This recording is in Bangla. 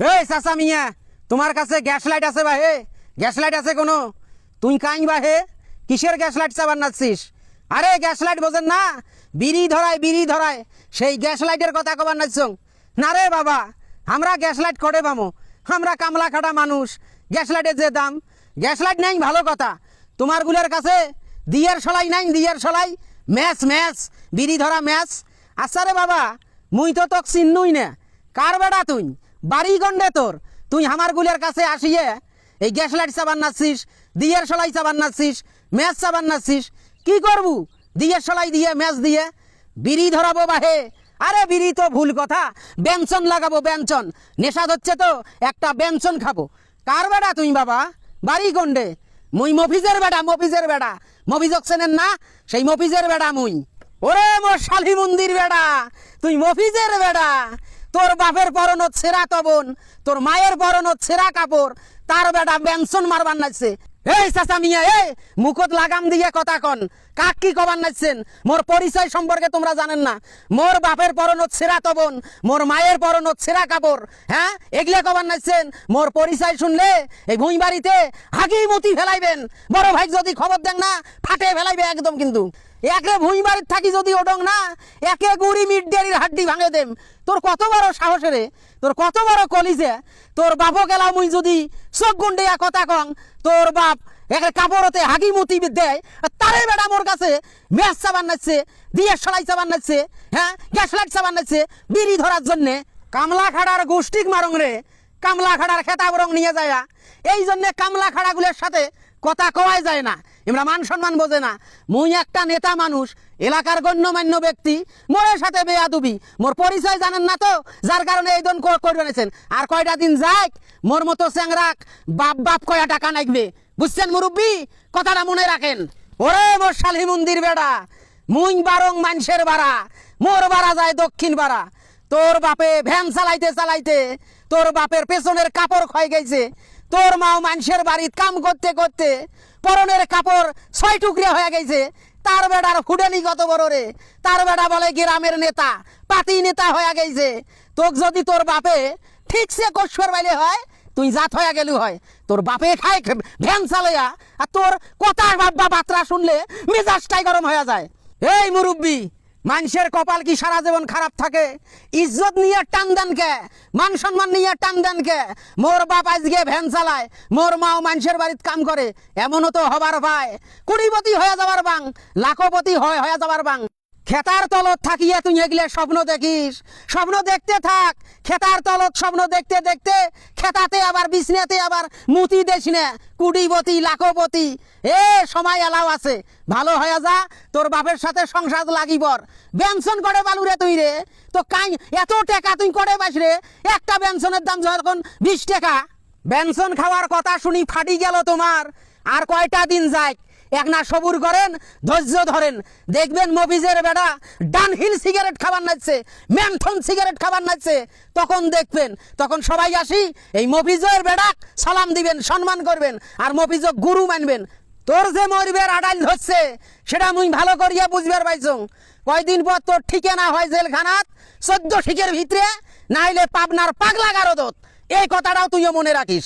এই চাচা মিয়া, তোমার কাছে গ্যাস লাইট আছে বা হে? গ্যাস লাইট আছে কোনো? তুই কাইন বা হে? কিসের গ্যাস লাইট চাবার নাচ্ছিস? আরে গ্যাস লাইট বোঝেন না? বিড়ি ধরায় বিড়ি ধরায়। সেই গ্যাস লাইটের কথা কবার নাচছ। না রে বাবা, আমরা গ্যাস লাইট করে পামো? আমরা কামলা খাটা মানুষ। গ্যাস লাইটের যে দাম। গ্যাস লাইট নাই, ভালো কথা। তোমার গুলের কাছে দিয়ার সলাই নাই, দিয়ার সলাই। ম্যাচ ম্যাচ, বিড়ি ধরা ম্যাচ। আচ্ছা রে বাবা, মুই তো তোক চিন্নুই না। কার বেড়া তুই? বাড়ি গন্ডে তোর। তুই আমার গুলের কাছে আসিয়ে এই গ্যাস লাইট চাবান নাচ্ছিস দিয়ের সলাই চাবান নাচ্ছিস ম্যাচ চাবান নাচ্ছিস কি করবু? দিয়ের সলাই দিয়ে, ম্যাচ দিয়ে। বিড়ি ধরাবো বাহে। আরে বিড়ি তো ভুল কথা। ব্যঞ্চন লাগাবো ব্যঞ্চন নেশা হচ্ছে তো, একটা ব্যঞ্চন খাব। কার বেড়া তুই বাবা? বাড়ি গন্ডে মুই মফিজের বেড়া মফিজের বেড়া। মফিজক চেনেন না, সেই মফিজের বেড়া মুই। ওরে মোর শালি মন্দির বেড়া। তুই মফিজের বেড়া। তোর বাপের পরনত ছেঁড়া কবন তোর মায়ের পরনত ছেঁড়া কাপড়, তার বেটা ব্যঞ্চন মারবার নাচছে। এই চাচা মিয়া, এই মুখত লাগাম দিয়ে কথা কন, কাক কি কবার নাচছেন? মোর পরিচয় সম্পর্কে তোমরা জানেন না। মোর বাপের পরনত ছেঁড়া তবন মোর মায়ের পরনত ছেঁড়া কাপড় হ্যাঁ? এগুলা কবার নাচছেন? মোর পরিচয় শুনলে এই ভুঁই বাড়িতে হাগি মতি ফেলাইবেন। বড় ভাই যদি খবর দেন না, ফাটে ফেলাইবে একদম কিন্তু। একে ভুঁই বাড়ির থাকি যদি ওডং না, একে গুড়ি মিট ডেরির হাড্ডি ভাঙে দেম। তোর কত বড় সাহসে রে? তোর কত বড় কলিজে? তোর বাপও গেলা মুই যদি চোখ গুন্ডেয়া কথা কং। তোর বাপ একে কাপড়তে হাগি মুতি দেয় তারে বেটা মোর কাছে ম্যাচ চাবান নাচছে, দিয়ে সলাই চাবান নাচছে হ্যাঁ গ্যাস লাইট চাবান নাচছে, বিড়ি ধরার জন্যে। কামলা খাড়ার গোষ্ঠীক মারং রে। কামলা খাড়ার খেতাব রং নিয়ে যায়। এই জন্যে কামলা খাড়াগুলোর সাথে কথা কওয়াই যায় না। এমরা মান সম্মান বোঝে না। মুই একটা নেতা মানুষ, এলাকার গণ্যমান্য ব্যক্তি মোরের সাথে বেয়াদুবি, মোর পরিচয় জানেন না তো, যার কারণে এই দন করে আর কয়টা দিন যাক, মোর মতো চ্যাংরাক বাপ বাপ কয়া টাকা নাইবে বুঝছেন মুরব্বী? কথাটা মনে রাখেন। ওরে মোর শালি মন্দির বেড়া মুই বারং মানুষের বাড়া, মোর বাড়া যায় দক্ষিণ বাড়া। তোর বাপে ভ্যান চালাইতে চালাইতে, তোর বাপের পেছনের কাপড় ক্ষয় গেছে, তোর মাও মানুষের বাড়ির কাম করতে করতে পরনের কাপড় ছয় টুকরে হয়ে গেছে। তার বেড়ার ফুডেনি কত বড় রে? তার বেড়া বলে গ্রামের নেতা, পাতি নেতা হয়ে গেছে। তোক যদি তোর বাপে ঠিকসে কশ্বর বাইলে হয়, তুই জাত হয়ে গেলু হয়। তোর বাপে খায় ভ্যান চালাইয়া আর তোর কথা বাব্বা বাত্রা শুনলে মেজাজটাই গরম হয়ে যায়। এই মুরব্বী মানুষের কপাল কি সারা জীবন খারাপ থাকে? ইজ্জত নিয়ে টান দেন কে? মান সম্মান নিয়ে টান দেন কে? মোর বাপ আজকে ভ্যান চালায়, মোর মাও মানুষের বাড়িতে কাম করে, এমনও তো হবার ভাই। কুড়িপতি হয়ে যাবার বাং, লাখপতি হয় হয়ে যাবার বাং। খেতার তলত থাকিয়ে তুই এগুলা স্বপ্ন দেখিস। স্বপ্ন দেখতে থাক, খেতার তলত স্বপ্ন দেখতে দেখতে, খেতাতে আবার বিছনাতে আবার মুতি দেশ না কুড়িপতি লাখপতি। এ, সময় এলাও আছে। ভালো হয়ে যা, তোর বাপের সাথে সংসার লাগিবর। বেনশন করে বালু রে তুই রে। তো কাই, এত টাকা তুই করে পাস রে? একটা বেনশনের দাম যখন বিশ টাকা। বেনশন খাওয়ার কথা শুনি ফাটি গেল তোমার। আর কয়টা দিন যায় এক না সবুর করেন, ধৈর্য ধরেন। দেখবেন মফিজের বেড়া ডানহিল সিগারেট খাবার নাচছে, ম্যানথন সিগারেট খাবার নাচছে। তখন দেখবেন, তখন সবাই আসি, এই মফিজের বেড়াক সালাম দিবেন, সম্মান করবেন, আর মফিজ গুরু মানবেন। তোর যে মরবের আড়াইল ধরছে, সেটা মুই ভালো করিয়া বুঝবার পাইছং। কয়দিন পর তোর ঠিকানা হয় জেলখানাত, চোদ্দ ঠিকের ভিতরে, নাইলে পাবনার পাগলা গারদত। এই কথাটাও তুইও মনে রাখিস।